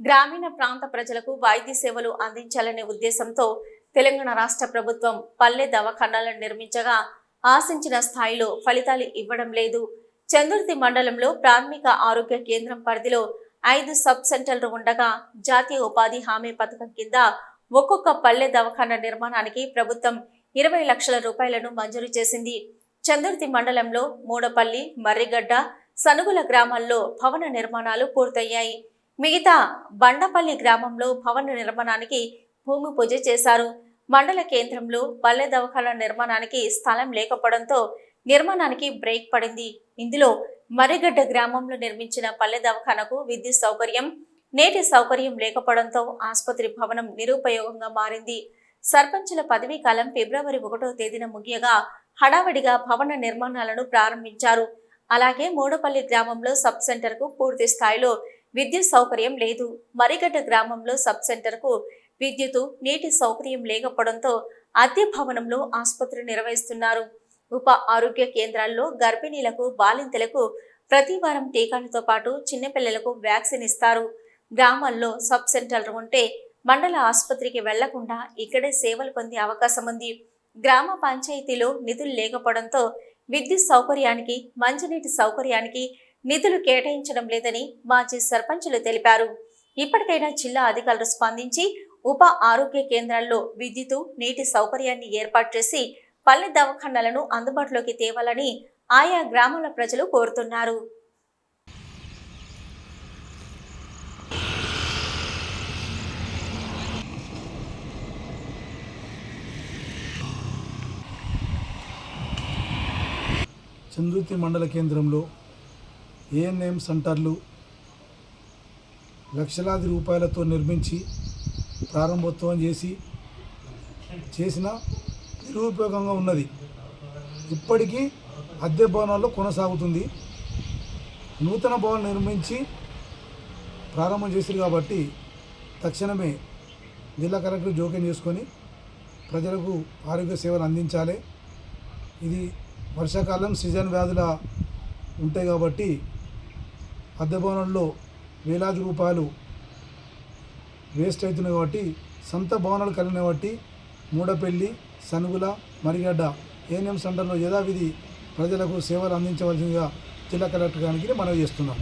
గ్రామీణ ప్రాంత ప్రజలకు వైద్య సేవలు అందించాలనే ఉద్దేశంతో తెలంగాణ రాష్ట్ర ప్రభుత్వం పల్లె దవాఖానాలను నిర్మించగా ఆశించిన స్థాయిలో ఫలితాలు ఇవ్వడం లేదు. చందుర్తి మండలంలో ప్రాథమిక ఆరోగ్య కేంద్రం పరిధిలో ఐదు సబ్ సెంటర్లు ఉండగా జాతీయ ఉపాధి హామీ పథకం కింద ఒక్కొక్క పల్లె దవాఖాన నిర్మాణానికి ప్రభుత్వం ఇరవై లక్షల రూపాయలను మంజూరు చేసింది. చందుర్తి మండలంలో మూడపల్లి మర్రిగడ్డ సనుగుల గ్రామాల్లో భవన నిర్మాణాలు పూర్తయ్యాయి. మిగతా బండపల్లి గ్రామంలో భవన నిర్మాణానికి భూమి పూజ చేశారు. మండల కేంద్రంలో పల్లె దవాఖాన నిర్మాణానికి స్థలం లేకపోవడంతో నిర్మాణానికి బ్రేక్ పడింది. ఇందులో మర్రిగడ్డ గ్రామంలో నిర్మించిన పల్లె దవాఖానకు విద్యుత్ సౌకర్యం నేటి సౌకర్యం లేకపోవడంతో ఆసుపత్రి భవనం నిరుపయోగంగా మారింది. సర్పంచుల పదవీ కాలం ఫిబ్రవరి ఒకటో తేదీన ముగియగా హడావిడిగా భవన నిర్మాణాలను ప్రారంభించారు. అలాగే మూడపల్లి గ్రామంలో సబ్ సెంటర్కు పూర్తి స్థాయిలో విద్యుత్ సౌకర్యం లేదు. మరిగడ్డ గ్రామంలో సబ్ సెంటర్కు విద్యుత్ నీటి సౌకర్యం లేకపోవడంతో అద్దె భవనంలో ఆసుపత్రి నిర్వహిస్తున్నారు. ఉప ఆరోగ్య కేంద్రాల్లో గర్భిణీలకు బాలింతలకు ప్రతి వారం టీకాలతో పాటు చిన్నపిల్లలకు వ్యాక్సిన్ ఇస్తారు. గ్రామాల్లో సబ్ సెంటర్లు ఉంటే మండల ఆసుపత్రికి వెళ్ళకుండా ఇక్కడే సేవలు పొందే అవకాశం ఉంది. గ్రామ పంచాయతీలో నిధులు లేకపోవడంతో విద్యుత్ సౌకర్యానికి మంచినీటి సౌకర్యానికి నిధులు కేటాయించడం లేదని మాజీ సర్పంచులు తెలిపారు. ఇప్పటికైనా జిల్లా అధికారులు స్పందించి ఉప ఆరోగ్య కేంద్రాల్లో విద్యుత్ నీటి సౌకర్యాన్ని ఏర్పాటు చేసి పల్లె దవాఖానాలను అందుబాటులోకి తేవాలని ఆయా గ్రామాల ప్రజలు కోరుతున్నారు. చంద్రుతి మండల కేంద్రంలో ఏఎన్ఎం సెంటర్లు లక్షలాది రూపాయలతో నిర్మించి ప్రారంభోత్సవం చేసి చేసిన నిరుపయోగంగా ఉన్నది. ఇప్పటికీ అద్దె భవనాల్లో కొనసాగుతుంది. నూతన భవనం నిర్మించి ప్రారంభం చేశారు కాబట్టి తక్షణమే జిల్లా కలెక్టర్ జోక్యం చేసుకొని ప్రజలకు ఆరోగ్య సేవలు అందించాలి. ఇది వర్షాకాలం సీజన్ వ్యాధుల ఉంటాయి కాబట్టి అద్దె భవనంలో వేలాది రూపాయలు వేస్ట్ అవుతున్నాయి కాబట్టి సొంత భవనాలు కలిగిన కాబట్టి మూడపల్లి సనుగుల మరిగడ్డ ఏఎన్ఎం సెంటర్లో యథావిధి ప్రజలకు సేవలు అందించవలసిందిగా జిల్లా కలెక్టర్ గారికి మనవి చేస్తున్నాం.